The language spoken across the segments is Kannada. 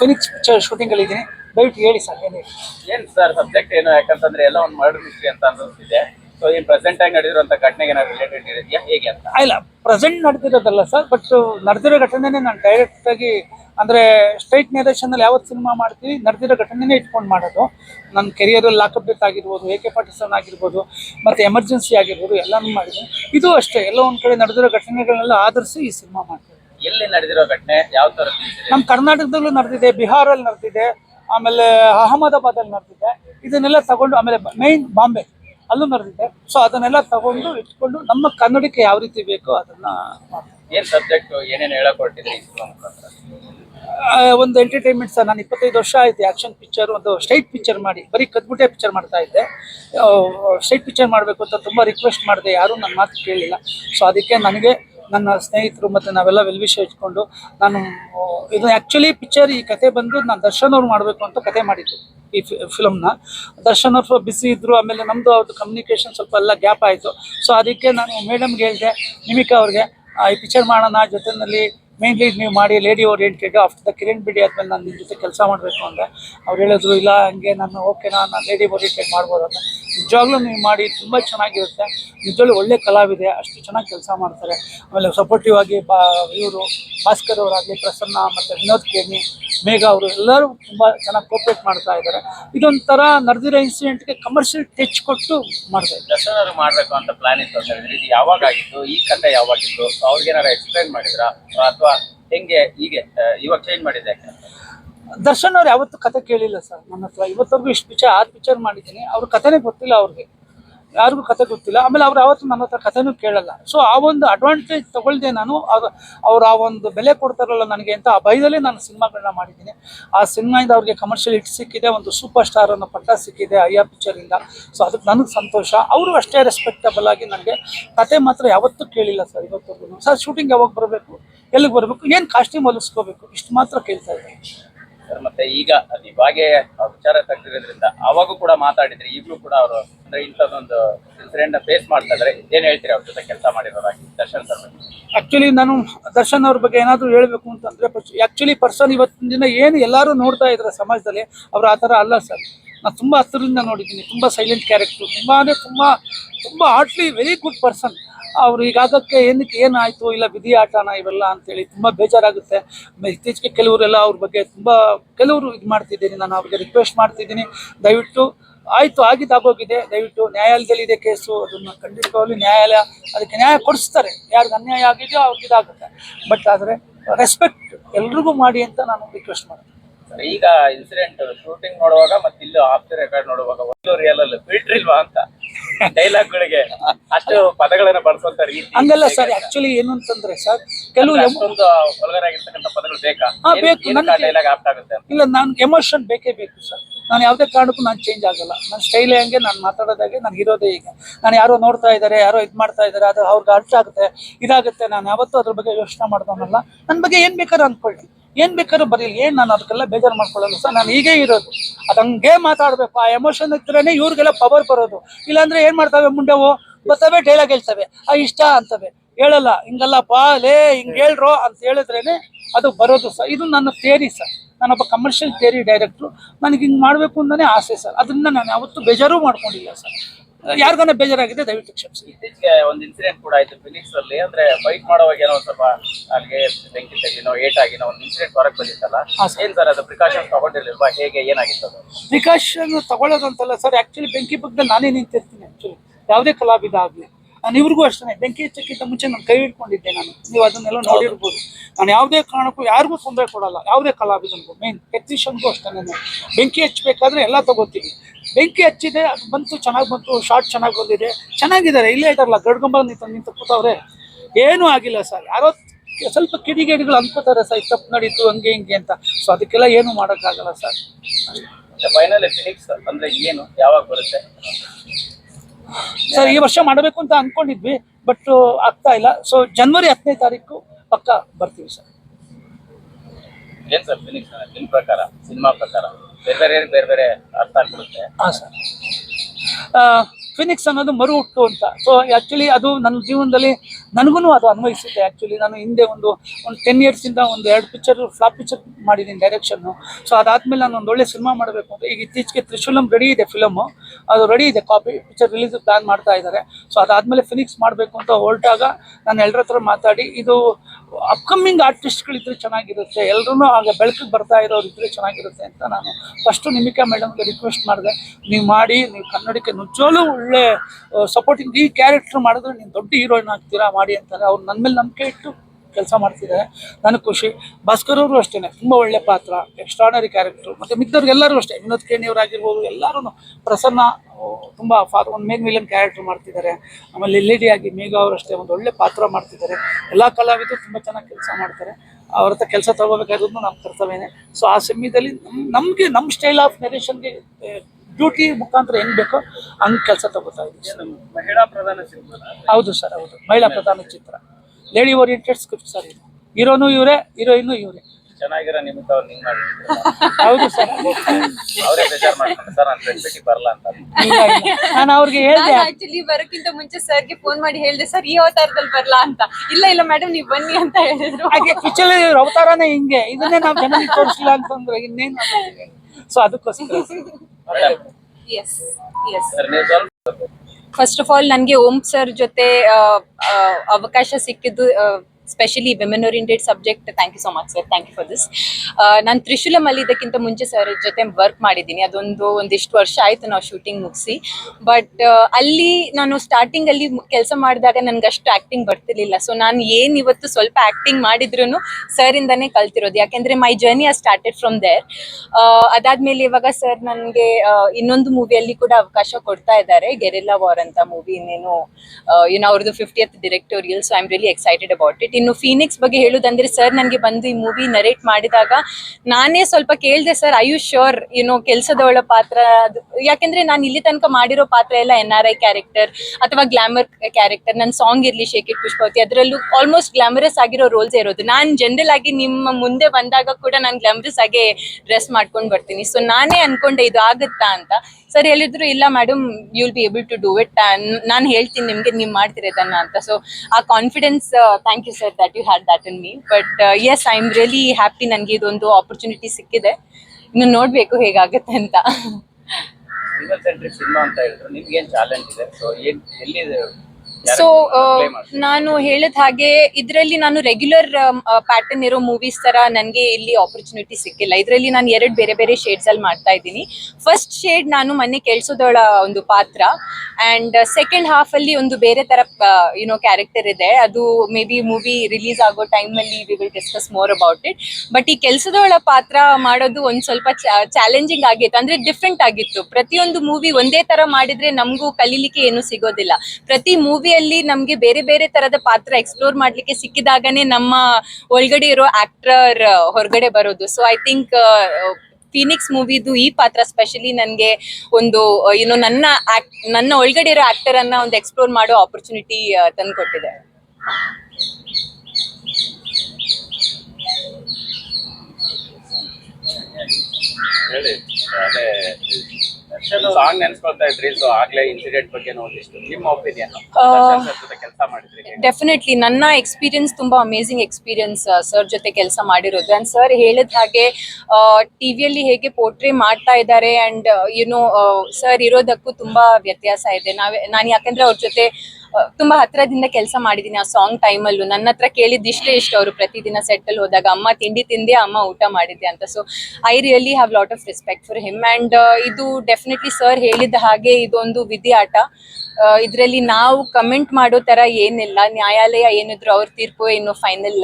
ಫಿನಿಕ್ಸ್ ಪಿಕ್ಚರ್ ಶೂಟಿಂಗ್ ಅಲ್ಲಿ ಇದ್ದೀನಿ. ದಯವಿಟ್ಟು ಹೇಳಿ ಸರ್ ಏನೇ ಏನ್ ಸರ್ ಸಬ್ಜೆಕ್ಟ್ ಏನು ಯಾಕಂತಂದ್ರೆ ಎಲ್ಲ ಒಂದು ಮರ್ಡರ್ ಮಿಸ್ಟ್ರಿ ಅಂತ ಅನ್ಸುತ್ತಿದೆ ಸೊ ಈ ಪ್ರೆಸೆಂಟ್ ಆಗಿ ನಡೆದಿರುವಂತ ಘಟನೆಗೆ ಏನಾದ್ರು ರಿಲೇಟೆಡ್ ಇದೆಯಾ ಹೇಗೆ ಅಂತ? ಇಲ್ಲ ಪ್ರೆಸೆಂಟ್ ನಡೆದಿರೋದಲ್ಲ ಸರ್ ಬಟ್ ನಡೆದಿರೋ ಘಟನೆನೇ ನಾನು ಡೈರೆಕ್ಟ್ ಆಗಿ ಅಂದ್ರೆ ಸ್ಟ್ರೈಟ್ ನಿರ್ದೇಶನದಲ್ಲಿ ಯಾವತ್ತು ಸಿನಿಮಾ ಮಾಡ್ತೀವಿ ನಡೆದಿರೋ ಘಟನೆನೇ ಇಟ್ಕೊಂಡು ಮಾಡೋದು. ನನ್ನ ಕೆರಿಯರಲ್ಲಿ ಲಾಕಪ್ ಡೆತ್ ಆಗಿರ್ಬೋದು ಎ ಕೆ ಫಾರ್ಟಿ ಸೆವೆನ್ ಆಗಿರ್ಬೋದು ಮತ್ತೆ ಎಮರ್ಜೆನ್ಸಿ ಆಗಿರ್ಬೋದು ಎಲ್ಲನೂ ಮಾಡಿದೆ. ಇದು ಅಷ್ಟೇ ಎಲ್ಲ ಒಂದು ಕಡೆ ನಡೆದಿರೋ ಘಟನೆಗಳನ್ನೆಲ್ಲ ಆಧರಿಸಿ ಈ ಸಿನಿಮಾ ಮಾಡ್ತೀವಿ. ಎಲ್ಲಿ ನಡೆದಿರೋ ಘಟನೆ ಯಾವ ತರ ನಮ್ಮ ಕರ್ನಾಟಕದಲ್ಲೂ ನಡೆದಿದೆ ಬಿಹಾರಲ್ಲಿ ನಡೆದಿದೆ ಆಮೇಲೆ ಅಹಮದಾಬಾದ್ ಅಲ್ಲಿ ನಡೆದಿದೆ. ಇದನ್ನೆಲ್ಲ ತಗೊಂಡು ಆಮೇಲೆ ಮೈನ್ ಬಾಂಬೆ ಅಲ್ಲೂ ನಡೆದಿದೆ. ಸೊ ಅದನ್ನೆಲ್ಲ ತಗೊಂಡು ಇಟ್ಕೊಂಡು ನಮ್ಮ ಕನ್ನಡಕ್ಕೆ ಯಾವ ರೀತಿ ಬೇಕು ಅದನ್ನ. ಏನ್ ಸಬ್ಜೆಕ್ಟ್ ಏನೇನು ಹೇಳಕ್ ಹೊರಟಿದ್ರಿ ಒಂದು ಎಂಟರ್ಟೈನ್ಮೆಂಟ್ ಸರ್ ನಾನು ಇಪ್ಪತ್ತೈದು ವರ್ಷ ಆಯ್ತು ಆ್ಯಕ್ಷನ್ ಪಿಕ್ಚರ್ ಒಂದು ಸ್ಟ್ರೈಟ್ ಪಿಕ್ಚರ್ ಮಾಡಿ ಬರೀ ಕದ್ಬಿಟ್ಟೆ ಪಿಕ್ಚರ್ ಮಾಡ್ತಾ ಇದ್ದೆ. ಸ್ಟ್ರೈಟ್ ಪಿಕ್ಚರ್ ಮಾಡಬೇಕು ಅಂತ ತುಂಬ ರಿಕ್ವೆಸ್ಟ್ ಮಾಡಿದೆ ಯಾರೂ ನನ್ನ ಮಾತು ಕೇಳಿಲ್ಲ. ಸೊ ಅದಕ್ಕೆ ನನಗೆ ನನ್ನ ಸ್ನೇಹಿತರು ಮತ್ತು ನಾವೆಲ್ಲ ವೆಲ್ವಿಷ ಇಟ್ಕೊಂಡು ನಾನು ಇದು ಆ್ಯಕ್ಚುಲಿ ಪಿಕ್ಚರ್ ಈ ಕತೆ ಬಂದು ನಾನು ದರ್ಶನ್ ಅವ್ರು ಮಾಡಬೇಕು ಅಂತ ಕತೆ ಮಾಡಿದ್ದು ಈ ಫಿಲಮ್ನ ದರ್ಶನ್ ಅವ್ರು ಬಿಸಿ ಇದ್ದರು ಆಮೇಲೆ ನಮ್ಮದು ಅವ್ರದ್ದು ಕಮ್ಯುನಿಕೇಷನ್ ಸ್ವಲ್ಪ ಎಲ್ಲ ಗ್ಯಾಪ್ ಆಯಿತು. ಸೊ ಅದಕ್ಕೆ ನಾನು ಮೇಡಮ್ಗೆ ಹೇಳಿದೆ, ನಿಮಿಕಾ ಅವ್ರಿಗೆ ಈ ಪಿಕ್ಚರ್ ಮಾಡೋಣ, ಜೊತೆನಲ್ಲಿ ಮೇನ್ ಲೀಡ್ ನೀವು ಮಾಡಿ lady oriented after the Kiran ಬಿಡಿ ಆದ್ಮೇಲೆ ನಾನು ನಿಮ್ಮ ಜೊತೆ ಕೆಲಸ ಮಾಡಬೇಕು ಅಂದರೆ ಅವ್ರು ಹೇಳಿದ್ರು, ಇಲ್ಲ, ಹಂಗೆ ನಾನು ಓಕೆ ನಾನು ಲೇಡಿ ಓರಿಯೆಂಟೆಡ್ ಮಾಡ್ಬೋದು ಅಂತ. ನಿಜವಾಗ್ಲೂ ನೀವು ಮಾಡಿ, ತುಂಬ ಚೆನ್ನಾಗಿರುತ್ತೆ. ನಿಜವಾಗ್ಲೂ ಒಳ್ಳೆ ಕಲಾವಿದೆ, ಅಷ್ಟು ಚೆನ್ನಾಗಿ ಕೆಲಸ ಮಾಡ್ತಾರೆ. ಆಮೇಲೆ ಸಪೋರ್ಟಿವ್ ಆಗಿ ಬಾ, ಇವರು ಭಾಸ್ಕರ್ ಅವರಾಗಲಿ, ಪ್ರಸನ್ನ ಮತ್ತು ವಿನೋದ್ ಕೇಣಿ ಮೇಘ ಅವರು ಎಲ್ಲರೂ ತುಂಬ ಚೆನ್ನಾಗಿ ಕೋಪ್ರೇಟ್ ಮಾಡ್ತಾ ಇದ್ದಾರೆ. ಇದೊಂಥರ ನಡೆದಿರೋ ಇನ್ಸಿಡೆಂಟ್ಗೆ ಕಮರ್ಷಿಯಲ್ ಟಚ್ ಕೊಟ್ಟು ಮಾಡ್ತಾ ಇದ್ದಾರೆ. ಮಾಡಬೇಕು ಅಂತ ಪ್ಲಾನ್ ಇತ್ತು ಅಂತ ಹೇಳಿದ್ರೆ, ಇದು ಯಾವಾಗ ಆಗಿತ್ತು, ಈ ಕತೆ ಯಾವಾಗಿತ್ತು? ಅವ್ರಿಗೆ ಏನಾರ ಎಕ್ಸ್ಪ್ಲೈನ್ ಮಾಡಿದ್ರ? ಅಥವಾ ಹೆಂಗೆ ಹೀಗೆ ಆ, ಇವಾಗ ಚೇಂಜ್ ಮಾಡಿದೆ ದರ್ಶನ್ ಅವ್ರು ಯಾವತ್ತೂ ಕತೆ ಕೇಳಿಲ್ಲ ಸರ್ ನನ್ನ ಹತ್ರ. ಇವತ್ತವರೆಗೂ ಇಷ್ಟು ಪಿಕ್ಚರ್ ಆರು ಪಿಕ್ಚರ್ ಮಾಡಿದ್ದೀನಿ. ಅವ್ರ ಕಥೆನೇ ಗೊತ್ತಿಲ್ಲ ಅವ್ರಿಗೆ. ಯಾರಿಗೂ ಕತೆ ಗೊತ್ತಿಲ್ಲ. ಆಮೇಲೆ ಅವ್ರು ಯಾವತ್ತೂ ನನ್ನ ಹತ್ರ ಕತೆನೂ ಕೇಳಲ್ಲ. ಸೊ ಆ ಒಂದು ಅಡ್ವಾಂಟೇಜ್ ತಗೊಳ್ದೆ ನಾನು. ಅವ್ರ ಅವ್ರು ಆ ಒಂದು ಬೆಲೆ ಕೊಡ್ತಾರಲ್ಲ ನನಗೆ ಅಂತ ಆ ಭಯದಲ್ಲೇ ನಾನು ಸಿನಿಮಾಗಳನ್ನ ಮಾಡಿದ್ದೀನಿ. ಆ ಸಿನಿಮಾಯಿಂದ ಅವ್ರಿಗೆ ಕಮರ್ಷಿಯಲ್ ಹಿಟ್ ಸಿಕ್ಕಿದೆ ಒಂದು ಸೂಪರ್ ಸ್ಟಾರ್ ಅನ್ನೋ ಪಟ್ಟ ಸಿಕ್ಕಿದೆ ಅಯ್ಯ ಪಿಕ್ಚರಿಂದ ಸೊ ಅದಕ್ಕೆ ನನಗೆ ಸಂತೋಷ. ಅವರು ಅಷ್ಟೇ ರೆಸ್ಪೆಕ್ಟಬಲ್ ಆಗಿ ನನಗೆ ಕತೆ ಮಾತ್ರ ಯಾವತ್ತೂ ಕೇಳಿಲ್ಲ ಸರ್ ಇವತ್ತವರೆಗೂ. ಸರ್ ಶೂಟಿಂಗ್ ಯಾವಾಗ ಬರಬೇಕು? ಎಲ್ಲಿಗೆ ಬರಬೇಕು? ಏನು ಕಾಸ್ಟ್ಯೂಮ್ ಹೊಲಿಸ್ಕೋಬೇಕು ಇಷ್ಟು ಮಾತ್ರ ಕೇಳ್ತಾ ಇದ್ದಾರೆ ಸರ್, ಮತ್ತೆ ಈಗ ಇವಾಗೆ ವಿಚಾರ ತೆಗ್ದಿರೋದ್ರಿಂದ ಅವಾಗೂ ಕೂಡ ಮಾತಾಡಿದ್ರೆ ಈಗಲೂ ಕೂಡ ಅವರು ಅಂದ್ರೆ ಇಂಥದ್ದೊಂದು ಇನ್ಸಿಡೆಂಟ್ ಫೇಸ್ ಮಾಡ್ತಾ ಇದ್ದಾರೆ ಏನ್ ಹೇಳ್ತೀರಿ ಅವ್ರ ಜೊತೆ ಕೆಲಸ ಮಾಡಿರೋದಾಗಿ ದರ್ಶನ್ ಸರ್ ಆಕ್ಚುಲಿ ನಾನು ದರ್ಶನ್ ಅವ್ರ ಬಗ್ಗೆ ಏನಾದರೂ ಹೇಳಬೇಕು ಅಂತಂದ್ರೆ ಆಕ್ಚುಲಿ ಪರ್ಸನ್ ಇವತ್ತಿನ ದಿನ ಏನು ಎಲ್ಲರೂ ನೋಡ್ತಾ ಇದ್ದಾರೆ ಸಮಾಜದಲ್ಲಿ ಅವ್ರು ಆ ಥರ ಅಲ್ಲ ಸರ್. ನಾನು ತುಂಬ ಹತ್ತಿರದಿಂದ ನೋಡಿದ್ದೀನಿ ತುಂಬ ಸೈಲೆಂಟ್ ಕ್ಯಾರೆಕ್ಟರ್ ತುಂಬ ಅಂದರೆ ತುಂಬ ತುಂಬ ಹಾರ್ಟ್ಲಿ ವೆರಿ ಗುಡ್ ಪರ್ಸನ್ ಅವ್ರು ಈಗಾಗಕ್ಕೆ ಏನಕ್ಕೆ ಏನಾಯಿತು? ಇಲ್ಲ ವಿಧಿ ಆಟನ ಇವೆಲ್ಲ ಅಂತೇಳಿ ತುಂಬ ಬೇಜಾರಾಗುತ್ತೆ. ಇತ್ತೀಚೆಗೆ ಕೆಲವರೆಲ್ಲ ಅವ್ರ ಬಗ್ಗೆ ತುಂಬ ಕೆಲವರು ಇದು ಮಾಡ್ತಿದ್ದೀನಿ, ನಾನು ಅವ್ರಿಗೆ ರಿಕ್ವೆಸ್ಟ್ ಮಾಡ್ತಿದ್ದೀನಿ. ದಯವಿಟ್ಟು ಆಯಿತು ಆಗಿದ್ದಾಗೋಗಿದೆ ದಯವಿಟ್ಟು ನ್ಯಾಯಾಲಯದಲ್ಲಿದೆ ಕೇಸು, ಅದನ್ನು ಖಂಡಿತವಾಗ್ಲೂ ನ್ಯಾಯಾಲಯ ಅದಕ್ಕೆ ನ್ಯಾಯ ಕೊಡಿಸ್ತಾರೆ. ಯಾರಿಗೆ ಅನ್ಯಾಯ ಆಗಿದೆಯೋ ಅವ್ರಿಗೆ ಇದಾಗುತ್ತೆ. ಬಟ್ ಆದರೆ ರೆಸ್ಪೆಕ್ಟ್ ಎಲ್ರಿಗೂ ಮಾಡಿ ಅಂತ ನಾನು ರಿಕ್ವೆಸ್ಟ್ ಮಾಡ್ತೀನಿ. ಈಗ ಇನ್ಸಿಡೆಂಟ್ ಶೂಟಿಂಗ್ ನೋಡುವಾಗ ಮತ್ತೆ ಇಲ್ಲೂ ಆಫ್ ದ ರೆಕಾರ್ಡ್ ನೋಡುವಾಗ ಒಂದು ರಿಯಲ್ ಅಲ್ಲಿ ಬಿಟ್ರಿಲ್ವಾ ಅಂತ? ಡೈಲಾಗ್ ಗಳಿಗೆ ಅಷ್ಟು ಪದಗಳನ್ನ ಬಳಸುವಂತ ರೀತಿ ಹಂಗಲ್ಲ ಸರ್ ಆಕ್ಚುಲಿ ಏನು ಅಂತಂದ್ರೆ ಸರ್ ಕೆಲವು ಅಷ್ಟೊಂದು ಆಗಿರ್ತಕ್ಕಂಥ ಪದಗಳು ಬೇಕಾ? ಹಾ, ಬೇಕು. ನನಗೆ- ಡೈಲಾಗ್ ಆಪ್ಟ್ ಆಗುತ್ತೆ ಇಲ್ಲ ನಾನು ಎಮೋಷನ್ ಬೇಕೇ ಬೇಕು ಸರ್. ನಾನು ಯಾವುದೇ ಕಾರಣಕ್ಕೂ ನಾನು ಚೇಂಜ್ ಆಗಲ್ಲ. ನನ್ನ ಸ್ಟೈಲ್ ಹಂಗೆ ನಾನು ಮಾತಾಡೋದಾಗೆ ನಾನು ಇರೋದೇ ಈಗ. ನಾನು ಯಾರೋ ನೋಡ್ತಾ ಇದ್ದಾರೆ ಯಾರೋ ಇದು ಮಾಡ್ತಾ ಇದ್ದಾರೆ ಅದು ಅವ್ರಿಗೆ ಅರ್ಥ ಆಗುತ್ತೆ ಇದಾಗುತ್ತೆ. ನಾನು ಯಾವತ್ತೂ ಅದ್ರ ಬಗ್ಗೆ ಯೋಚನೆ ಮಾಡ್ದವನಲ್ಲ. ನನ್ನ ಬಗ್ಗೆ ಏನು ಬೇಕಾದ್ರೂ ಅಂದ್ಕೊಳ್ಳಿ ಏನು ಬೇಕಾದ್ರೂ ಬರೀಲಿ, ಏನ್ ನಾನು ಅದಕ್ಕೆಲ್ಲ ಬೇಜಾರು ಮಾಡ್ಕೊಳ್ಳಲ್ಲ ಸರ್, ನಾನು ಹೀಗೆ ಇರೋದು. ಅದು ಹಂಗೆ ಮಾತಾಡ್ಬೇಕು. ಆ ಎಮೋಷನ್ ಇದ್ರೇನೆ ಇವ್ರಿಗೆಲ್ಲ ಪವರ್ ಬರೋದು. ಇಲ್ಲಾಂದ್ರೆ ಏನ್ ಮಾಡ್ತವೆ ಮುಂಡೆವು? ಬರ್ತವೆ ಡೈಲಾಗ್ ಹೇಳ್ತವೆ. ಆ ಇಷ್ಟ ಅಂತವೆ. ಹೇಳಲ್ಲ ಹಿಂಗಲ್ಲಪ್ಪ ಲೇ, ಹಿಂಗ್ ಹೇಳ್ರೋ ಅಂತ ಹೇಳಿದ್ರೇನೆ ಅದು ಬರೋದು ಸರ್. ಇದು ನನ್ನ ಥೇರಿ ಸರ್. ನಾನೊಬ್ಬ ಕಮರ್ಷಿಯಲ್ ಥೇರಿ ಡೈರೆಕ್ಟ್ರು ನನಗೆ ಹಿಂಗೆ ಮಾಡಬೇಕು ಅಂತಲೇ ಆಸೆ ಸರ್. ಅದರಿಂದ ನಾನು ಯಾವತ್ತೂ ಬೇಜಾರೂ ಮಾಡ್ಕೊಂಡಿಲ್ಲ ಸರ್. ಯಾರಿಗಾನ ಬೇಜಾರಾಗಿದೆ ದಯವಿಟ್ಟು ಕ್ಷಮಿಸಿ. ಇತ್ತೀಚೆಗೆ ಒಂದು ಇನ್ಸಿಡೆಂಟ್ ಕೂಡ ಆಯ್ತು ಫಿನಿಕ್ಸ್ ಅಲ್ಲಿ. ಅಂದ್ರೆ ಫೈಟ್ ಮಾಡುವಾಗ ಏನೋ ಸ್ವಲ್ಪ ಅಲ್ಲಿಗೆ ಬೆಂಕಿ ತೆಗಿನೋ ಏಟ್ ಆಗಿನೋ ಒಂದು ಇನ್ಸಿಡೆಂಟ್ ಹೊರಗೆ ಬಂದಿತ್ತಲ್ಲ. ಏನ್ ಸರ್ ಅದು? ಪ್ರಿಕಾಷನ್ ತಗೊಂಡಿರ್ಲಿಲ್ವಾ? ಹೇಗೆ ಏನಾಗಿತ್ತು ಅದು? ಪ್ರಿಕಾಷನ್ ತಗೊಳ್ಳೋದಂತಲ್ಲ ಸರ್ ಆಕ್ಚುಲಿ ಬೆಂಕಿ ಬಗ್ಗೆ ನಾನೇ ನಿಂತಿರ್ತೀನಿ ಆಕ್ಚುಲಿ ಯಾವುದೇ ಕಲಾವಿದ ಆಗಲಿ. ನಾನು ಇವ್ರಿಗೂ ಅಷ್ಟೇ ಬೆಂಕಿ ಹಚ್ಚಕ್ಕಿಂತ ಮುಂಚೆ ನಾನು ಕೈ ಹಿಡ್ಕೊಂಡಿದ್ದೆ ನಾನು. ನೀವು ಅದನ್ನೆಲ್ಲ ನೋಡಿರ್ಬೋದು. ನಾನು ಯಾವುದೇ ಕಾರಣಕ್ಕೂ ಯಾರಿಗೂ ತೊಂದರೆ ಕೊಡಲ್ಲ ಯಾವುದೇ ಕಲಾವಿದನಿಗೂ ಮೇನ್ ಟೆಕ್ನಿಷಿಯನ್ಗೂ ಅಷ್ಟೇ ಬೆಂಕಿ ಹಚ್ಚಬೇಕಾದ್ರೆ ಎಲ್ಲ ತಗೋತೀವಿ ಬೆಂಕಿ ಹಚ್ಚಿದೆ ಅದು ಬಂತು ಚೆನ್ನಾಗಿ ಬಂತು ಶಾರ್ಟ್ ಚೆನ್ನಾಗಿ ಬಂದಿದೆ. ಚೆನ್ನಾಗಿದ್ದಾರೆ ಇಲ್ಲೇ ಇದಾರಲ್ಲ ಗಡ್ಗೊಂಬ ನಿಂತ ನಿಂತು ಕೂತವ್ರೆ. ಏನೂ ಆಗಿಲ್ಲ ಸರ್. ಯಾರೋ ಸ್ವಲ್ಪ ಕಿಡಿಗೇಡಿಗಳು ಅನ್ಕೋತಾರೆ ಸರ್ ತಪ್ಪು ನಡೀತು ಹಂಗೆ ಹಿಂಗೆ ಅಂತ. ಸೊ ಅದಕ್ಕೆಲ್ಲ ಏನು ಮಾಡೋಕ್ಕಾಗಲ್ಲ ಸರ್. ಫೈನಲ್ ಫಿನಿಕ್ಸ್ ಅಂದ್ರೆ ಏನು ಯಾವಾಗ ಬರುತ್ತೆ? ಸರ್ ಈ ವರ್ಷ ಮಾಡಬೇಕು ಅಂತ ಅನ್ಕೊಂಡಿದ್ವಿ ಬಟ್ ಆಗ್ತಾ ಇಲ್ಲ. ಸೊ ಜನವರಿ ಹತ್ತನೇ ತಾರೀಕು ಪಕ್ಕ ಬರ್ತೀವಿ ಸರ್. ಏನ್ ಸರ್ ಫಿನಿಕ್ಸ್ ಫಿಲ್ಮ್ ಪ್ರಕಾರ ಸಿನಿಮಾ ಪ್ರಕಾರ? ಬೇರೆ ಬೇರೆ ಬೇರೆ ಬೇರೆ ಅರ್ಥ ಆಗ್ಬಿಡುತ್ತೆ. ಹಾಂ ಸರ್. ಫಿನಿಕ್ಸ್ ಅನ್ನೋದು ಮರು ಹುಟ್ಟು ಅಂತ. ಸೊ ಆ್ಯಕ್ಚುಲಿ ಅದು ನನ್ನ ಜೀವನದಲ್ಲಿ ನನಗೂ ಅದು ಅನ್ವಯಿಸುತ್ತೆ. ಆ್ಯಕ್ಚುಲಿ ನಾನು ಹಿಂದೆ ಒಂದು ಒಂದು ಟೆನ್ ಇಯರ್ಸಿಂದ ಒಂದು ಎರಡು ಪಿಕ್ಚರ್ ಫ್ಲಾಪ್ ಪಿಕ್ಚರ್ ಮಾಡಿದ್ದೀನಿ ಡೈರೆಕ್ಷನ್ನು ಸೊ ಅದಾದಮೇಲೆ ನಾನು ಒಂದು ಒಳ್ಳೆ ಸಿನಿಮಾ ಮಾಡಬೇಕು ಅಂತ ಈಗ ಇತ್ತೀಚೆಗೆ ತ್ರಿಶೂಲಂ ರೆಡಿ ಇದೆ ಫಿಲಮು ಅದು ರೆಡಿ ಇದೆ ಕಾಪಿ ಪಿಕ್ಚರ್ ರಿಲೀಸ್ ಪ್ಲಾನ್ ಮಾಡ್ತಾ ಇದ್ದಾರೆ ಸೊ ಅದಾದಮೇಲೆ ಫಿನಿಕ್ಸ್ ಮಾಡಬೇಕು ಅಂತ ಹೊರಟಾಗ ನಾನು ಎಲ್ಲರ ಹತ್ರ ಮಾತಾಡಿ, ಇದು ಅಪ್ಕಮಿಂಗ್ ಆರ್ಟಿಸ್ಟ್ಗಳಿದ್ರೆ ಚೆನ್ನಾಗಿರುತ್ತೆ ಎಲ್ಲರೂ ಆಗ ಬೆಳಕಿಗೆ ಬರ್ತಾ ಇರೋರು ಇದ್ರೆ ಚೆನ್ನಾಗಿರುತ್ತೆ ಅಂತ ನಾನು ಫಸ್ಟು ನಿಮಿಕಾ ಮೇಡಮ್ಗೆ ರಿಕ್ವೆಸ್ಟ್ ಮಾಡಿದೆ. ನೀವು ಮಾಡಿ, ನೀವು ಕನ್ನಡಕ್ಕೆ ನಿಜವಾಗ್ಲೂ ಒಳ್ಳೆ ಸಪೋರ್ಟಿಂಗ್ ಈ ಕ್ಯಾರೆಕ್ಟರ್ ಮಾಡಿದ್ರೆ ನೀನು ದೊಡ್ಡ ಹೀರೋಯಿನ್ ಆಗ್ತೀರಾ? ಮಾಡಿ ಅಂತಾರೆ. ಅವ್ರು ನನ್ನ ಮೇಲೆ ನಂಬಿಕೆ ಇಟ್ಟು ಕೆಲಸ ಮಾಡ್ತಿದ್ದಾರೆ ನನಗೆ ಖುಷಿ. ಭಾಸ್ಕರ್ ಅವರು ಅಷ್ಟೇ ತುಂಬ ಒಳ್ಳೆ ಪಾತ್ರ. ಎಕ್ಸ್ಟ್ರಾಡನರಿ ಕ್ಯಾರೆಕ್ಟರ್ ಮತ್ತು ಮಿಕ್ಕವ್ರಿಗೆಲ್ಲರೂ ಅಷ್ಟೇ. ವಿನೋದ್ ಕೇಣಿಯವರಾಗಿರ್ಬೋದು ಎಲ್ಲರೂ ಪ್ರಸನ್ನ ತುಂಬ ಫಾರ್ ಒಂದು ಮೇನ್ ವಿಲನ್ ಕ್ಯಾರೆಕ್ಟರ್ ಮಾಡ್ತಿದ್ದಾರೆ ಆಮೇಲೆ ಎಲ್ ಆಗಿ ಮೇಘ ಅವರು ಅಷ್ಟೇ ಒಂದು ಒಳ್ಳೆ ಪಾತ್ರ ಮಾಡ್ತಿದ್ದಾರೆ ಎಲ್ಲ ಕಲಾವಿದರು ತುಂಬ ಚೆನ್ನಾಗಿ ಕೆಲಸ ಮಾಡ್ತಾರೆ. ಅವ್ರ ಹತ್ರ ಕೆಲಸ ತಗೋಬೇಕಾದ್ರೂ ನಮ್ಮ ಕರ್ತವ್ಯನೇ. ಸೊ ಆ ಸಮಯದಲ್ಲಿ ನಮಗೆ ನಮ್ಮ ಸ್ಟೈಲ್ ಆಫ್ ನೆರೇಷನ್ಗೆ ಡ್ಯೂಟಿ ಮುಖಾಂತರ ಹೆಂಗ್ ಬೇಕೋ ಹಂಗ್ ಕೆಲಸ ತಗೋತಾ ಇದ್ದೀವಿ ಸರ್. ಮಹಿಳಾ ಪ್ರಧಾನ ಚಿತ್ರ. ಹೌದು ಸರ್ ಹೌದು. ಮಹಿಳಾ ಪ್ರಧಾನ ಚಿತ್ರ. ಲೇಡಿ ಓರಿಯೆಂಟೆಡ್ ಸ್ಕ್ರಿಪ್ಟ್ ಸರ್ ಇದು. ಹೀರೋನು ಇವರೇ ಹೀರೋಯಿನ್ ಇವರೇ. ಚೆನ್ನಾಗಿರೋ ನಿಮಿತ್ತ ಅವ್ರು ಹಿಂಗ್ ಮಾಡಿದ್ರು. ಹೌದು ಸರ್. ಅವರೇ ಬೇಜಾರ್ ಮಾಡ್ತಾರೆ ಸರ್ ನಾನು ಭೇಟಿ ಬರಲ್ಲ ಅಂತ. ಇಲ್ಲ ಇಲ್ಲ ನಾನು ಅವ್ರಿಗೆ ಹೇಳಿದೆ. ನಾನು ಆಕ್ಚುಲಿ ಬರೋಕ್ಕಿಂತ ಮುಂಚೆ ಸರ್ಗೆ ಫೋನ್ ಮಾಡಿ ಹೇಳಿದೆ ಸರ್ ಈ ಅವತಾರದಲ್ಲಿ ಬರ್ಲಾ ಅಂತ. ಇಲ್ಲ ಇಲ್ಲ ಮೇಡಮ್ ನೀವು ಬನ್ನಿ ಅಂತ ಹೇಳಿದ್ರು. ಹಾಗೆ ಪಿಕ್ಚರ್ ಅವತಾರನೇ ಹಿಂಗೆ. ಇದನ್ನೇ ನಾವು ಜನರಿಗೆ ತೋರಿಸಿಲ್ಲ ಅಂತಂದ್ರೆ ಇನ್ನೇನು ಸೊ ಅದಕ್ಕೋಸ್ಕರ. Yes yes first of all ನನಗೆ ಓಂ ಸರ್ ಜೊತೆ ಅವಕಾಶ ಸಿಕ್ಕಿದ್ದು specially women oriented subject thank you so much sir thank you for this ನಾನು ತ್ರಿಶೂಲಮಲ್ಲಿ ಇದಕ್ಕಿಂತ ಮುಂಚೆ ಸರ್ ಜೊತೆ ವರ್ಕ್ ಮಾಡಿದ್ದೀನಿ. ಅದೊಂದು ಒಂದಿಷ್ಟು ವರ್ಷ ಆಯಿತು ನಾವು ಶೂಟಿಂಗ್ ಮುಗಿಸಿ. ಬಟ್ ಅಲ್ಲಿ ನಾನು ಸ್ಟಾರ್ಟಿಂಗಲ್ಲಿ ಕೆಲಸ ಮಾಡಿದಾಗ ನನಗೆ ಅಷ್ಟು ಆ್ಯಕ್ಟಿಂಗ್ ಬರ್ತಿರ್ಲಿಲ್ಲ. ಸೊ ನಾನು ಏನು ಇವತ್ತು ಸ್ವಲ್ಪ ಆ್ಯಕ್ಟಿಂಗ್ ಮಾಡಿದ್ರು ಸರಿಂದನೇ ಕಲ್ತಿರೋದು. ಯಾಕೆಂದರೆ ಮೈ ಜರ್ನಿ ಆ ಸ್ಟಾರ್ಟೆಡ್ ಫ್ರಮ್ ದೇರ್ ಅದಾದ್ಮೇಲೆ ಇವಾಗ ಸರ್ ನನಗೆ ಇನ್ನೊಂದು ಮೂವಿಯಲ್ಲಿ ಕೂಡ ಅವಕಾಶ ಕೊಡ್ತಾ ಇದ್ದಾರೆ. ಗೆರೆಲ್ಲಾ ವಾರ್ ಅಂತ ಮೂವಿ ಇನ್ನೇನು ಏನೋ ಅವ್ರದ್ದು fiftieth directorial so I am really excited about it ಇನ್ನು ಫೀನಿಕ್ಸ್ ಬಗ್ಗೆ ಹೇಳುದಂದ್ರೆ ಸರ್ ನನಗೆ ಬಂದು ಈ ಮೂವಿ ನರೇಟ್ ಮಾಡಿದಾಗ ನಾನೇ ಸ್ವಲ್ಪ ಕೇಳಿದೆ ಸರ್ ಐ ಯು ಶ್ಯೂರ್ ಏನೋ ಕೆಲಸದವಳ ಪಾತ್ರ ಅದು. ಯಾಕೆಂದ್ರೆ ನಾನು ಇಲ್ಲಿ ತನಕ ಮಾಡಿರೋ ಪಾತ್ರ ಎಲ್ಲ ಎನ್ ಆರ್ ಐ ಕ್ಯಾರೆಕ್ಟರ್ ಅಥವಾ ಗ್ಲಾಮರ್ ಕ್ಯಾರೆಕ್ಟರ್ ನನ್ನ ಸಾಂಗ್ ಇರಲಿ ಶೇಖರ್ ಪುಷ್ಪಾವತಿ ಅದರಲ್ಲೂ ಆಲ್ಮೋಸ್ಟ್ ಗ್ಲಾಮರಸ್ ಆಗಿರೋ ರೋಲ್ಸ್ ಇರೋದು. ನಾನು ಜನರಲ್ ಆಗಿ ನಿಮ್ಮ ಮುಂದೆ ಬಂದಾಗ ಕೂಡ ನಾನು ಗ್ಲಾಮರಸ್ ಆಗಿ ಡ್ರೆಸ್ ಮಾಡ್ಕೊಂಡು ಬರ್ತೀನಿ. ಸೊ ನಾನೇ ಅನ್ಕೊಂಡೆ ಇದು ಆಗುತ್ತಾ ಅಂತ. ಸರ್ ಹೇಳಿದ್ರು, ಇಲ್ಲ madam will be able to do it ನಾನು ಹೇಳ್ತೀನಿ, ನಿಮಗೆ ನೀವು ಮಾಡ್ತಿರೋದನ್ನ ಅಂತ. ಸೊ ಆ confidence thank you sir that you had that in me but yes I am really happy ನನಗೆ ಇದೊಂದು ಆಪರ್ಚುನಿಟಿ ಸಿಕ್ಕಿದೆ. ಇನ್ನು ನೋಡಬೇಕು ಹೇಗಾಗುತ್ತೆ ಅಂತ. ಸಿನಿಮಾ ಅಂತ ಹೇಳಿದ್ರು ನಿಮ್ಗೆ ಏನ್ ಚಾಲೆಂಜ್ ಇದೆ ಸೊ ಎಲ್ಲಿದೆ? ಸೊ ನಾನು ಹೇಳಿದ ಹಾಗೆ ಇದರಲ್ಲಿ ನಾನು ರೆಗ್ಯುಲರ್ ಪ್ಯಾಟರ್ನ್ ಇರೋ ಮೂವೀಸ್ ತರ ನನಗೆ ಇಲ್ಲಿ ಆಪರ್ಚುನಿಟಿ ಸಿಕ್ಕಿಲ್ಲ. ಇದರಲ್ಲಿ ನಾನು ಎರಡು ಬೇರೆ ಬೇರೆ ಶೇಡ್ಸ್ ಅಲ್ಲಿ ಮಾಡ್ತಾ ಇದ್ದೀನಿ. ಫಸ್ಟ್ ಶೇಡ್ ನಾನು ಮೊನ್ನೆ ಕೆಲ್ಸದೊಳ ಒಂದು ಪಾತ್ರ. ಅಂಡ್ ಸೆಕೆಂಡ್ ಹಾಫ್ ಅಲ್ಲಿ ಒಂದು ಬೇರೆ ತರ ಯುನೋ ಕ್ಯಾರೆಕ್ಟರ್ ಇದೆ. ಅದು ಮೇ ಬಿ ಮೂವಿ ರಿಲೀಸ್ ಆಗೋ ಟೈಮ್ ಅಲ್ಲಿ we will discuss more about it but ಈ ಕೆಲ್ಸದೊಳ ಪಾತ್ರ ಮಾಡೋದು ಒಂದ್ ಸ್ವಲ್ಪ ಚಾಲೆಂಜಿಂಗ್ ಆಗಿತ್ತು. ಅಂದ್ರೆ ಡಿಫ್ರೆಂಟ್ ಆಗಿತ್ತು. ಪ್ರತಿಯೊಂದು ಮೂವಿ ಒಂದೇ ತರ ಮಾಡಿದ್ರೆ ನಮಗೂ ಕಲೀಲಿಕ್ಕೆ ಏನು ಸಿಗೋದಿಲ್ಲ. ಪ್ರತಿ ಮೂವಿಯಲ್ಲಿ ನಮ್ಗೆ ಬೇರೆ ಬೇರೆ ತರದ ಪಾತ್ರ ಎಕ್ಸ್ಪ್ಲೋರ್ ಮಾಡ್ಲಿಕ್ಕೆ ಸಿಕ್ಕಿದಾಗನೆ ನಮ್ಮ ಒಳಗಡೆ ಇರೋ ಆಕ್ಟರ್ ಹೊರಗಡೆ ಬರೋದು. ಸೊ ಐ ಥಿಂಕ್ ಫೀನಿಕ್ಸ್ ಮೂವಿದು ಈ ಪಾತ್ರ ಸ್ಪೆಷಲಿ ನನಗೆ ಒಂದು ಏನು ನನ್ನ ನನ್ನ ಒಳಗಡೆ ಇರೋ ಆಕ್ಟರ್ ಅನ್ನ ಒಂದು ಎಕ್ಸ್ಪ್ಲೋರ್ ಮಾಡೋ ಆಪರ್ಚುನಿಟಿ ತಂದ್ಕೊಟ್ಟಿದೆ. ಹೇಳಿ ಸಾಂಗ್ ನೆನ್ಸ್ಕೊಳ್ತಾ ಇದ್ರಿ ಸೊ ಆಗ್ಲೇ ಇನ್ಸಿಡೆಂಟ್ ಬಗ್ಗೆ ನೋಡಿಷ್ಟು ನಿಮ್ಮ ಒಪಿನಿಯನ್ ಕೆಲಸ ಮಾಡಿದ್ರಿ? ಡೆಫಿನೆಟ್ಲಿ ನನ್ನ ಎಕ್ಸ್ಪೀರಿಯನ್ಸ್ ತುಂಬಾ ಅಮೇಸಿಂಗ್ ಎಕ್ಸ್ಪೀರಿಯನ್ಸ್ ಸರ್ ಜೊತೆ ಕೆಲಸ ಮಾಡಿರೋದು. ಅಂಡ್ ಸರ್ ಹೇಳಿದ ಹಾಗೆ ಟಿವಿಯಲ್ಲಿ ಹೇಗೆ ಪೋರ್ಟ್ರೇ ಮಾಡ್ತಾ ಇದ್ದಾರೆ ಅಂಡ್ ಯುನೋ ಸರ್ ಇರೋದಕ್ಕೂ ತುಂಬಾ ವ್ಯತ್ಯಾಸ ಇದೆ. ನಾವೇ ನಾನು ಯಾಕಂದ್ರೆ ಅವ್ರ ಜೊತೆ ತುಂಬಾ ಹತ್ರದಿಂದ ಕೆಲಸ ಮಾಡಿದೀನಿ ಆ ಸಾಂಗ್ ಟೈಮಲ್ಲೂ ನನ್ನ ಹತ್ರ ಕೇಳಿದ್ದು ಇಷ್ಟೇ ಇಷ್ಟ ಅವರು ಪ್ರತಿದಿನ ಸೆಟ್ಟಲ್ ಹೋದಾಗ ಅಮ್ಮ ತಿಂಡಿ ತಿಂದೆ ಅಮ್ಮ ಊಟ ಮಾಡಿದ್ದೆ ಅಂತ. So I really have lot of respect for him and ಇದು ಡೆಫಿನೆಟ್ಲಿ ಸರ್ ಹೇಳಿದ ಹಾಗೆ ಇದೊಂದು ವಿಧಿ ಆಟ ಇದರಲ್ಲಿ ನಾವು ಕಮೆಂಟ್ ಮಾಡೋ ತರ ಏನಿಲ್ಲ. ನ್ಯಾಯಾಲಯ ಏನಿದ್ರು ಅವ್ರ ತೀರ್ಪು ಇನ್ನು final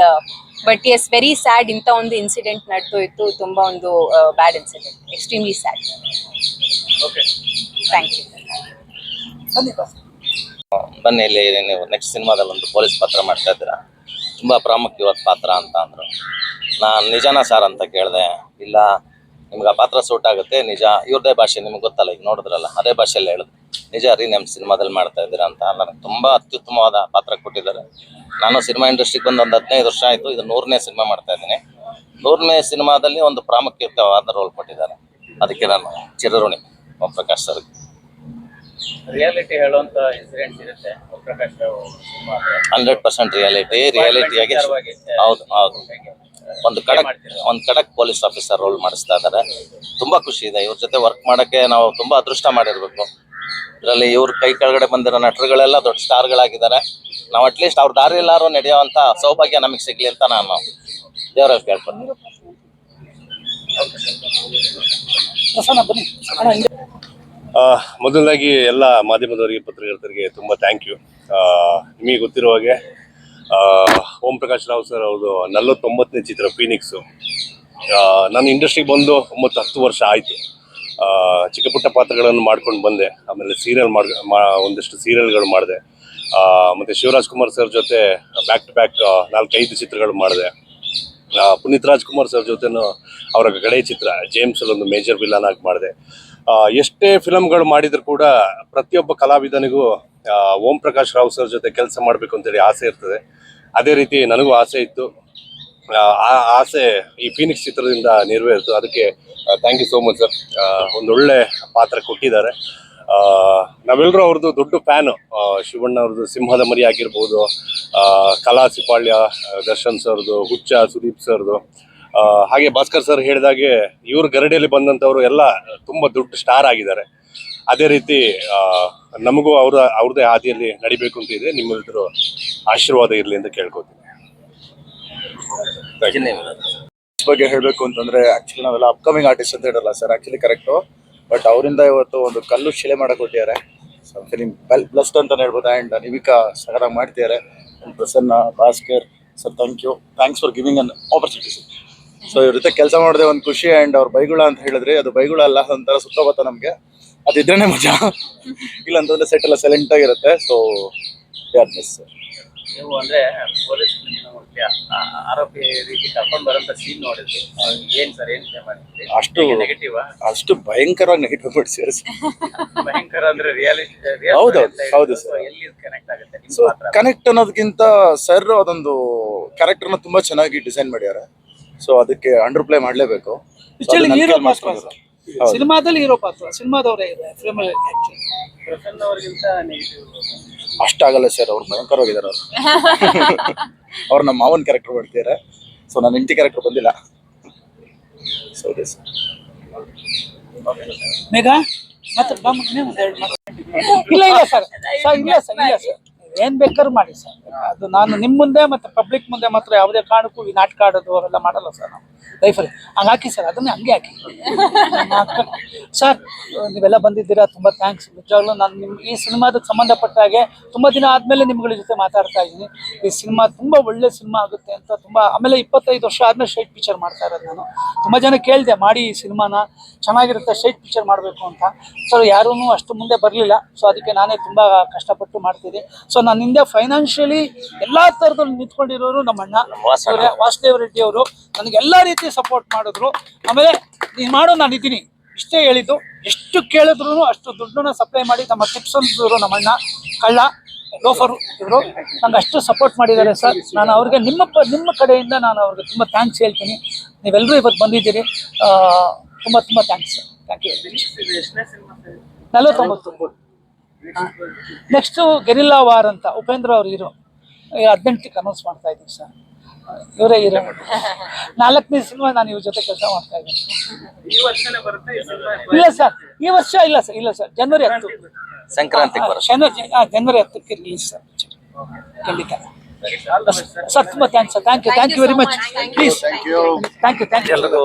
but yes very sad ಇಂಥ ಒಂದು ಇನ್ಸಿಡೆಂಟ್ ನಡೆದೋಯ್ತು. ತುಂಬಾ ಒಂದು bad incident extremely sad okay thank you ಬನ್ನಿ ಇಲ್ಲಿ ನೀವು ನೆಕ್ಸ್ಟ್ ಸಿನಿಮಾದಲ್ಲಿ ಒಂದು ಪೊಲೀಸ್ ಪಾತ್ರ ಮಾಡ್ತಾ ಇದ್ದೀರಾ? ತುಂಬ ಪ್ರಾಮುಖ್ಯವಾದ ಪಾತ್ರ ಅಂತ ಅಂದರು. ನಾನು ನಿಜಾನ ಸರ್ ಅಂತ ಕೇಳಿದೆ, ಇಲ್ಲ, ನಿಮ್ಗೆ ಆ ಪಾತ್ರ ಸೂಟ್ ಆಗುತ್ತೆ, ನಿಜ, ಇವ್ರದೇ ಭಾಷೆ ನಿಮ್ಗೆ ಗೊತ್ತಲ್ಲ, ಈಗ ನೋಡಿದ್ರಲ್ಲ, ಅದೇ ಭಾಷೆಯಲ್ಲಿ ಹೇಳಿದ್ರು ನಿಜ ರೀ ನಮ್ಮ ಸಿನಿಮಾದಲ್ಲಿ ಮಾಡ್ತಾ ಇದ್ದೀರಾ ಅಂತ, ನನಗೆ ತುಂಬ ಅತ್ಯುತ್ತಮವಾದ ಪಾತ್ರ ಕೊಟ್ಟಿದ್ದಾರೆ. ನಾನು ಸಿನಿಮಾ ಇಂಡಸ್ಟ್ರಿಗೆ ಬಂದು ಒಂದು ಹದಿನೈದು ವರ್ಷ ಆಯಿತು, ಇದು ನೂರನೇ ಸಿನಿಮಾ ಮಾಡ್ತಾ ಇದ್ದೀನಿ. ನೂರನೇ ಸಿನಿಮಾದಲ್ಲಿ ಒಂದು ಪ್ರಾಮುಖ್ಯವಾದ ರೋಲ್ ಕೊಟ್ಟಿದ್ದಾರೆ. ಅದಕ್ಕೆ ನಾನು ಚಿರಋಣಿ, ಓಂ ಪ್ರಕಾಶ್ ಸರ್ಗೆ. ರಿಯಾಲಿಟಿ ಹೇಳುವಂತ ಇನ್ಸಿಡೆಂಟ್ಸ್ ಇರುತ್ತೆ. ಪ್ರಕಾಶ್. ಹಂಡ್ರೆಡ್ ಪರ್ಸೆಂಟ್ ರಿಯಾಲಿಟಿ ರಿಯಾಲಿಟಿಯಾಗಿ ಹೌದು ಹೌದು. ಒಂದು ಕಡಕ್? ಒಂದು ಕಡಕ್ ಪೊಲೀಸ್ ಆಫೀಸರ್ ರೋಲ್ ಮಾಡಿಸ್ತಾ ಇದ್ದಾರೆ ತುಂಬಾ ಖುಷಿ ಇದೆ. ಇವ್ರ ಜೊತೆ ವರ್ಕ್ ಮಾಡಕ್ಕೆ ನಾವು ತುಂಬಾ ಅದೃಷ್ಟ ಮಾಡಿರ್ಬೇಕು. ಇದರಲ್ಲಿ ಇವ್ರ ಕೈ ಕೆಳಗಡೆ ಬಂದಿರೋ ನಟರುಗಳೆಲ್ಲ ದೊಡ್ಡ ಸ್ಟಾರ್ಗಳಾಗಿದ್ದಾರೆ ನಾವು ಅಟ್ಲೀಸ್ಟ್ ಅವ್ರ ದಾರಿ ಎಲ್ಲಾರು ನಡೆಯುವಂತ ಸೌಭಾಗ್ಯ ನಮಗೆ ಸಿಗ್ಲಿ ಅಂತ ನಾನು ದೇವರಲ್ಲಿ ಕೇಳ್ಕೊತೀನಿ ಮೊದಲನೇದಾಗಿ ಎಲ್ಲ ಮಾಧ್ಯಮದವರಿಗೆ, ಪತ್ರಕರ್ತರಿಗೆ ತುಂಬ ಥ್ಯಾಂಕ್ ಯು ನಿಮಗೆ ಗೊತ್ತಿರೋ ಹಾಗೆ ಓಂ ಪ್ರಕಾಶ್ ರಾವ್ ಸರ್ ಅವರು ನಲವತ್ತೊಂಬತ್ತನೇ ಚಿತ್ರ ಫೀನಿಕ್ಸು ನಾನು ಇಂಡಸ್ಟ್ರಿಗೆ ಬಂದು ಒಂಬತ್ತು ಹತ್ತು ವರ್ಷ ಆಯಿತು. ಚಿಕ್ಕ ಪುಟ್ಟ ಪಾತ್ರಗಳನ್ನು ಮಾಡ್ಕೊಂಡು ಬಂದೆ. ಆಮೇಲೆ ಸೀರಿಯಲ್ ಮಾಡ್ ಒಂದಷ್ಟು ಸೀರಿಯಲ್ಗಳು ಮಾಡಿದೆ. ಮತ್ತು ಶಿವರಾಜ್ ಕುಮಾರ್ ಸರ್ ಜೊತೆ ಬ್ಯಾಕ್ ಟು ಬ್ಯಾಕ್ ನಾಲ್ಕೈದು ಚಿತ್ರಗಳು ಮಾಡಿದೆ. ಪುನೀತ್ ರಾಜ್ಕುಮಾರ್ ಸರ್ ಜೊತೆನೂ ಅವರ ಕಡೆ ಚಿತ್ರ ಜೇಮ್ಸಲ್ಲಿ ಒಂದು ಮೇಜರ್ ವಿಲನ್ ಆಗಿ ಮಾಡಿದೆ. ಎಷ್ಟೇ ಫಿಲಮ್ಗಳು ಮಾಡಿದ್ರು ಕೂಡ ಪ್ರತಿಯೊಬ್ಬ ಕಲಾವಿದನಿಗೂ ಓಂ ಪ್ರಕಾಶ್ ರಾವ್ ಸರ್ ಜೊತೆ ಕೆಲಸ ಮಾಡಬೇಕು ಅಂತೇಳಿ ಆಸೆ ಇರ್ತದೆ. ಅದೇ ರೀತಿ ನನಗೂ ಆಸೆ ಇತ್ತು. ಆ ಆಸೆ ಈ ಫೀನಿಕ್ಸ್ ಚಿತ್ರದಿಂದ ನೆರವೇರಿತು. ಅದಕ್ಕೆ thank you so much sir ಒಂದೊಳ್ಳೆ ಪಾತ್ರ ಕೊಟ್ಟಿದ್ದಾರೆ. ನಾವೆಲ್ಲರೂ ಅವ್ರದ್ದು ದೊಡ್ಡ ಫ್ಯಾನು ಶಿವಣ್ಣ ಅವ್ರದ್ದು ಸಿಂಹದ ಮರಿ ಆಗಿರ್ಬೋದು ಕಲಾ ಸಿಪಾಳ್ಯ ದರ್ಶನ್ ಸರ್ದು, ಹುಚ್ಚ ಸುದೀಪ್ ಸರ್ದು ಹಾಗೆ ಭಾಸ್ಕರ್ ಸರ್ ಹೇಳಿದಾಗೆ ಇವ್ರ ಗರಡಿಯಲ್ಲಿ ಬಂದಂಥವ್ರು ಎಲ್ಲ ತುಂಬ ದೊಡ್ಡ ಸ್ಟಾರ್ ಆಗಿದ್ದಾರೆ. ಅದೇ ರೀತಿ ನಮಗೂ ಅವ್ರ ಅವ್ರದೇ ಹಾದಿಯಲ್ಲಿ ನಡಿಬೇಕು ಅಂತ ಇದೆ. ನಿಮ್ಮೆಲ್ಲರೂ ಆಶೀರ್ವಾದ ಇರಲಿ ಅಂತ ಕೇಳ್ಕೊತೀನಿ ಬಗ್ಗೆ ಹೇಳಬೇಕು ಅಂತಂದ್ರೆ ಆಕ್ಚುಲಿ ನಾವೆಲ್ಲ ಅಪ್ಕಮಿಂಗ್ ಆರ್ಟಿಸ್ಟ್ ಅಂತ ಹೇಳಲ್ಲ ಸರ್ ಆಕ್ಚುಲಿ ಕರೆಕ್ಟು ಬಟ್ ಅವರಿಂದ ಇವತ್ತು ಒಂದು ಕಲ್ಲು ಶಿಲೆ ಮಾಡಿಕೊಟ್ಟಿದ್ದಾರೆ. ಕೊಟ್ಟಿದ್ದಾರೆ ಸೊ ಫಿಲಿಮ್ ವೆಲ್ ಬ್ಲಸ್ಡ್ ಅಂತ ಹೇಳ್ಬೋದು. ಆ್ಯಂಡ್ ನಿವಿಕಾ ಸಗರಾಗಿ ಮಾಡ್ತಿದ್ದಾರೆ. Prasanna, Bhaskar sir thank you thanks for giving an opportunity so ಇವ್ರ ಜೊತೆ ಕೆಲಸ ಮಾಡಿದೆ ಒಂದು ಖುಷಿ ಆ್ಯಂಡ್ ಅವ್ರ ಬೈಗುಳ ಅಂತ ಹೇಳಿದ್ರಿ. ಅದು ಬೈಗುಳ ಅಲ್ಲ ಒಂಥರ ಸುತ್ತಬತ್ತ ನಮಗೆ. ಅದಿದ್ರೇನೆ ಮಜಾ. ಇಲ್ಲ ಅಂತಂದ್ರೆ ಸೆಟ್ ಎಲ್ಲ ಸೈಲೆಂಟ್ ಆಗಿರುತ್ತೆ ಸೊ ಯಾರ್ ಮಿಸ್ ನೀವು ಅಂದ್ರೆ ಪೊಲೀಸ್ ಆರೋಪಿ ರೀತಿ ಕರ್ಕೊಂಡ್ ಬರೋಂತ ಸೀನ್ ನೋಡಿದ್ರಿ. ಏನ್ ಸರ್ ಏನ್ ಮಾಡಿದ್ರಿ? ಅಷ್ಟು ನೆಗೆಟಿವ್ ಅಷ್ಟು ಭಯಂಕರವಾಗಿ ನೆಗೆಟಿವ್ ಬಿಡಿಸಿದ್ರು ಭಯಂಕರ ಅಂದ್ರೆ ರಿಯಾಲಿಟಿ ಹೌದು ಹೌದು ಸರ್. ಎಲ್ಲಿ ಕನೆಕ್ಟ್ ಆಗುತ್ತೆ? ಸೊ ಕನೆಕ್ಟ್ ಅನ್ನೋದಕ್ಕಿಂತ ಸರ್ ಅದೊಂದು ಕ್ಯಾರೆಕ್ಟರ್ನ ತುಂಬಾ ಚೆನ್ನಾಗಿ ಡಿಸೈನ್ ಮಾಡ್ಯಾರ. ಸೊ ಅದಕ್ಕೆ ಅಂಡರ್ ಪ್ಲೇ ಮಾಡಲೇಬೇಕು ಪಾತ್ರ ಸರ್. ಸಿನಿಮಾದಲ್ಲಿ ಹೀರೋ ಪಾತ್ರ ಸಿನಿಮಾದವರೇ ಇದೆ ಫಿಲ್ಮ್ ಪ್ರಸನ್ನ ಅವ್ರಿಗಿಂತ ನೆಗೆಟಿವ್ ಅಷ್ಟಾಗಲ್ಲ ಸರ್ ಅವ್ರು ಭಯಂಕರವಾಗಿದ್ದಾರೆ ಅವ್ರು. ಅವ್ರು ನಮ್ಮ ಮಾವನ್ ಕ್ಯಾರೆಕ್ಟರ್ ಮಾಡ್ತಿದ್ದಾರೆ ಸೊ ನನ್ನ ಇಂಟಿ ಕ್ಯಾರೆಕ್ಟರ್ ಬಂದಿಲ್ಲ. ಸೊ ಇದೆ ಸರ್ ಮೇಘ ಮತ್ತೆ ಬಾ ಮಗನೇ ಒಂದ್ ಮಾತು. ಇಲ್ಲ ಇಲ್ಲ ಸರ್. ಸರ್ ಇಲ್ಲ ಸರ್ ಇಲ್ಲ ಸರ್. ಏನ್ ಬೇಕಾದ್ರು ಮಾಡಿ ಸರ್. ಅದು ನಾನು ನಿಮ್ಮ ಮುಂದೆ ಮತ್ತೆ ಪಬ್ಲಿಕ್ ಮುಂದೆ ಮಾತ್ರ ಯಾವುದೇ ಕಾರಣಕ್ಕೂ ಈ ನಾಟಕ ಆಡೋದು ಅವೆಲ್ಲ ಮಾಡಲ್ಲ ಸರ್ ನಾವು. ಲೈಫಲ್ಲಿ ಹಂಗೆ ಹಾಕಿ ಸರ್. ಅದನ್ನೇ ಹಂಗೆ ಹಾಕಿ. ಸರ್, ನೀವೆಲ್ಲ ಬಂದಿದ್ದೀರಾ, ತುಂಬ ಥ್ಯಾಂಕ್ಸ್ ನಿಜವಾಗ್ಲೂ ನಾನು ನಿಮ್ಮ ಈ ಸಿನಿಮಾದಕ್ಕೆ ಸಂಬಂಧಪಟ್ಟ ಹಾಗೆ ತುಂಬ ದಿನ ಆದಮೇಲೆ ನಿಮ್ಗಳ ಜೊತೆ ಮಾತಾಡ್ತಾ ಇದ್ದೀನಿ. ಈ ಸಿನಿಮಾ ತುಂಬ ಒಳ್ಳೆ ಸಿನಿಮಾ ಆಗುತ್ತೆ ಅಂತ ತುಂಬ, ಆಮೇಲೆ ಇಪ್ಪತ್ತೈದು ವರ್ಷ ಆದಮೇಲೆ ಶೈಟ್ ಪಿಕ್ಚರ್ ಮಾಡ್ತಾ ಇರೋದು ನಾನು. ತುಂಬ ಜನ ಕೇಳಿದೆ, ಮಾಡಿ ಈ ಸಿನಿಮಾನ. ಚೆನ್ನಾಗಿರುತ್ತೆ ಸ್ಟ್ರೈಟ್ ಪಿಕ್ಚರ್ ಮಾಡಬೇಕು ಅಂತ. ಸೊ ಯಾರೂ ಅಷ್ಟು ಮುಂದೆ ಬರಲಿಲ್ಲ. ಸೊ ಅದಕ್ಕೆ ನಾನೇ ತುಂಬ ಕಷ್ಟಪಟ್ಟು ಮಾಡ್ತೀನಿ ಸೊ ನನ್ನ ಹಿಂದೆ ಫೈನಾನ್ಷಿಯಲಿ ಎಲ್ಲಾ ತರದಲ್ಲಿ ನಿಂತ್ಕೊಂಡಿರೋರು ನಮ್ಮ ಅಣ್ಣ ವಾಸುದೇವ ರೆಡ್ಡಿ ಅವರು. ನನಗೆ ಎಲ್ಲಾ ರೀತಿ ಸಪೋರ್ಟ್ ಮಾಡಿದ್ರು. ಆಮೇಲೆ ನೀನ್ ಮಾಡು ನಾನು ಇದ್ದೀನಿ. ಇಷ್ಟೇ ಹೇಳಿದ್ದು. ಎಷ್ಟು ಕೇಳಿದ್ರು ಅಷ್ಟು ದುಡ್ಡನ್ನ ಸಪ್ಲೈ ಮಾಡಿ ನಮ್ಮ ಟಿಪ್ಸ್ ಅಂತಿದ್ರು ನಮ್ಮ ಅಣ್ಣ ಕಳ್ಳ ಲೋಫರು ಇವರು ನಂಗೆ ಅಷ್ಟು ಸಪೋರ್ಟ್ ಮಾಡಿದ್ದಾರೆ ಸರ್. ನಾನು ಅವ್ರಿಗೆ ನಿಮ್ಮ ನಿಮ್ಮ ಕಡೆಯಿಂದ ನಾನು ಅವ್ರಿಗೆ ತುಂಬ ಥ್ಯಾಂಕ್ಸ್ ಹೇಳ್ತೀನಿ. ನೀವೆಲ್ಲರೂ ಇವತ್ತು ಬಂದಿದ್ದೀರಿ. ತುಂಬ ತುಂಬ ಥ್ಯಾಂಕ್ಸ್ ಸರ್ ಥ್ಯಾಂಕ್ ಯು ನಲವತ್ತೊಂಬತ್ತು. ನೆಕ್ಸ್ಟು ಗೆರಿಲ್ಲಾ ವಾರ್ ಅಂತ ಉಪೇಂದ್ರ ಅವ್ರು ಹೀರೋ ಹದಿನೆಂಟಕ್ಕೆ ಅನೌನ್ಸ್ ಮಾಡ್ತಾ ಇದ್ದೀವಿ ಸರ್. ಇವರೇ ಹೀರೋ ನಾಲ್ಕನೇ ಸಿನಿಮಾ ನಾನು ಇವ್ರ ಜೊತೆ ಕೆಲಸ ಮಾಡ್ತಾ ಇದ್ದೀನಿ. ಈ ವರ್ಷನೇ ಬರುತ್ತೆ ಈ ಸಿನಿಮಾ ಇಲ್ಲ ಸರ್ ಈ ವರ್ಷ ಇಲ್ಲ ಸರ್ ಇಲ್ಲ ಸರ್ ಜನವರಿ ಹತ್ತು. ಸಂಕ್ರಾಂತಿ ಶನಿವಾರ ಜನವರಿ ಹತ್ತಕ್ಕೆ ರಿಲೀಸ್ ಸರ್ ಖಂಡಿತ. ಸರ್ ತುಂಬ thanks sir thank you thank you very much please thank you thank you